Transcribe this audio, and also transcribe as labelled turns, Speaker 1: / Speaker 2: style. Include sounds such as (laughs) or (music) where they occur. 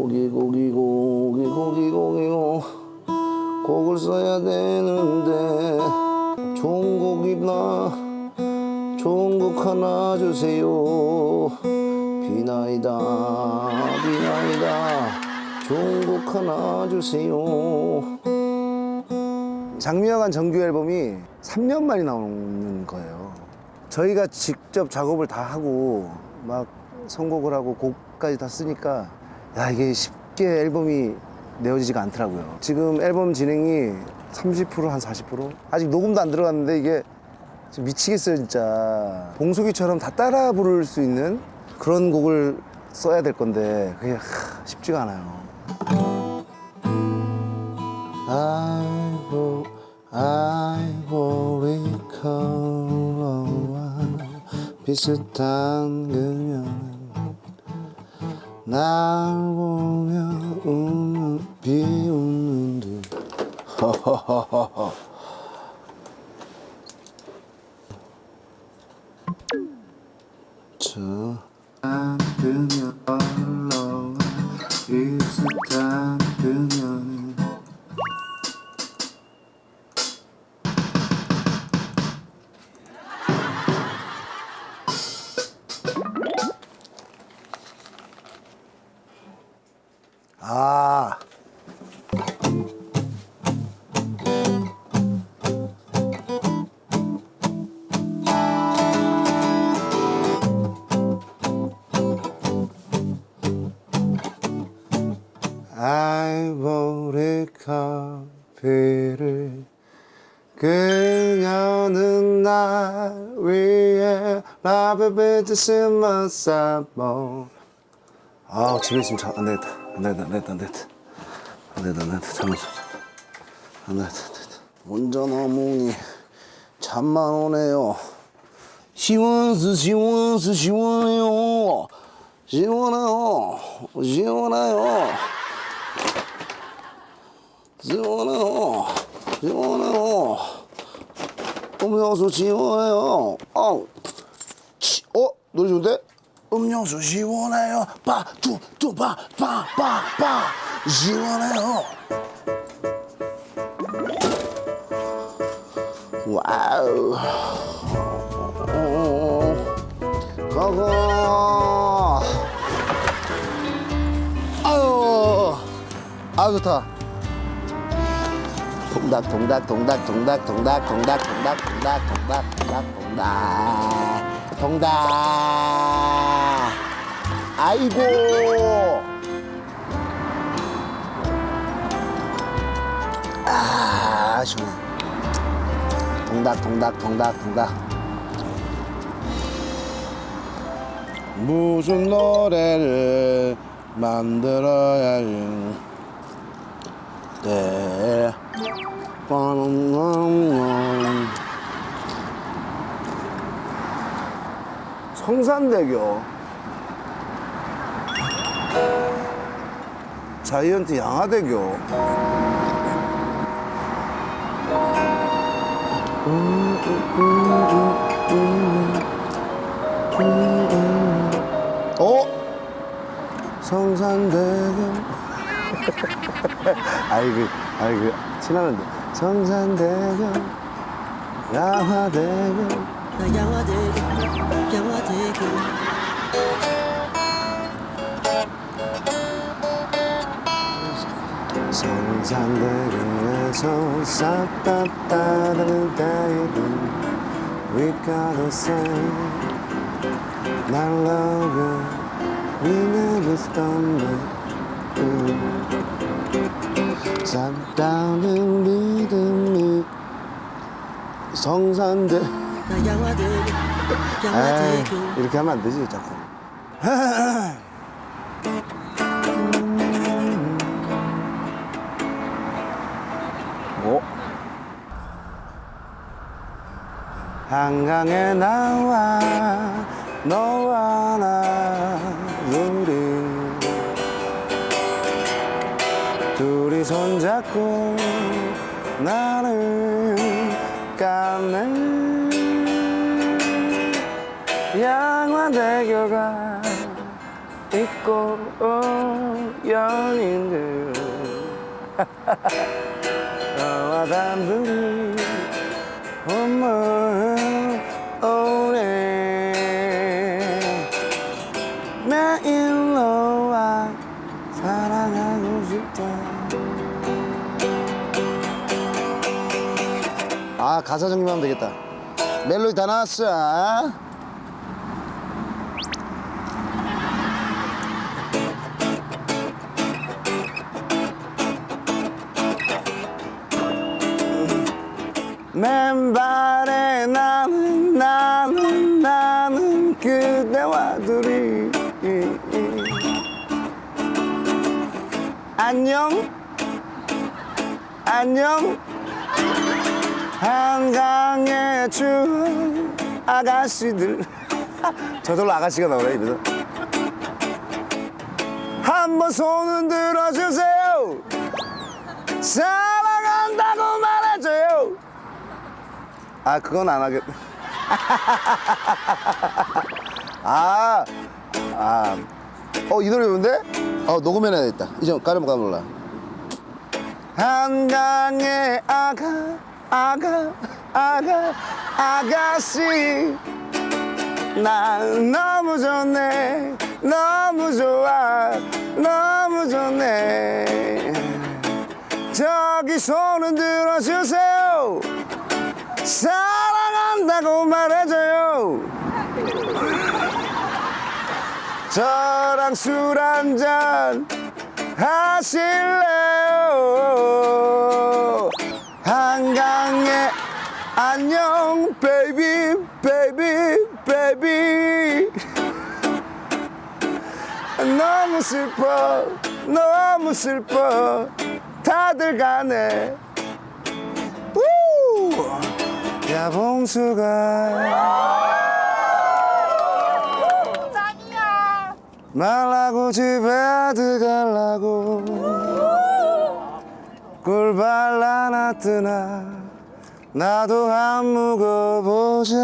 Speaker 1: 고기 고기 고기 고기 고기 고. 곡을 써야 되는데 좋은 곡이나? 좋은 곡 하나 주세요. 비나이다 비나이다. 좋은 곡 하나 주세요. 장미여관 정규 앨범이 3년 만에 나오는 거예요. 저희가 직접 작업을 다 하고 막 선곡을 하고 곡까지 다 쓰니까 야 이게 쉽게 앨범이 내어지지가 않더라고요. 지금 앨범 진행이 30%한 40% 아직 녹음도 안 들어갔는데 이게 미치겠어요 진짜. 봉숙이처럼 다 따라 부를 수 있는 그런 곡을 써야 될 건데 그게 하, 쉽지가 않아요. 아이고 아이고 리컬러와 비슷한 그녀는 날 보며 웃는 비웃는 듯. 허허허허 (laughs) 저 그녀 커피를 그녀는 날 위해 라브베드 스마사모 아 집에 있으면 잘, 안 되겠다. 안 되겠다. 안 되겠다. 안 되겠다. 안 되겠다. 안 되겠다. 잠깐만. 안 되겠다. 안 되겠다. 운전 어머니 잠만 오네요. 시원스 시원스 시원해요. 시원해요. 시원해요 시원해요. 시원해요. 음료수 시원해요. 아우. 치, 어? 노래 좋은데? 음료수 시원해요. 빠투투빠빠 빠빠 시원해요. 와우. 어, 고고 아유. 아 좋다 동닥 동닥 동닥 동닥 동닥 동닥 동닥 동닥 동닥 동닥 동닥 동닥 아이고 아 시원해 동닥 동닥 동닥 동닥 무슨 노래를 만들어야 할때 성산대교. 자이언트 양화대교. 어? 성산대교 (laughs) 아이고 아이고 친하는데 성산대교 양화대교
Speaker 2: 나 양화대교 양화대교
Speaker 1: 성산대교에서 싹다 따르는 다이든 We gotta say 날 love you We never stumble 싹다는 믿음이 성산대 에이, 이렇게 하면 안 되지 자꾸 어? 한강에 나와 너와 나 둘이 손잡고 나를 가는 양화대교가 있고 어, 연인들. 너와 단둘이 아 가사 정리하면 되겠다. 멜로디 다 나왔어. 맨발에 나는 나는 나는 그대와 둘이. 안녕? 안녕 한강의 추운 아가씨들 (laughs) 저절로 아가씨가 나오네 입에서 한번 손은 들어주세요 사랑한다고 말해줘요 아 그건 안 하겠 (laughs) 아, 아, 어, 이 노래 좋은데? 어, 녹음해놔야겠다. 이제 까르면 까몰라. 한강의 아가, 아가, 아가, 아가씨. 난 너무 좋네, 너무 좋아, 너무 좋네. 저기 손은 들어주세요. 사랑한다고 말해줘요. 저랑 술 한잔 하실래요? 한강에 안녕 베이비 베이비 베이비 너무 슬퍼 너무 슬퍼. 다들 가네. 우! 야 봉수가. 말라고 집에 들어가려고 꿀 발라놨더나 나도 한 묵어보자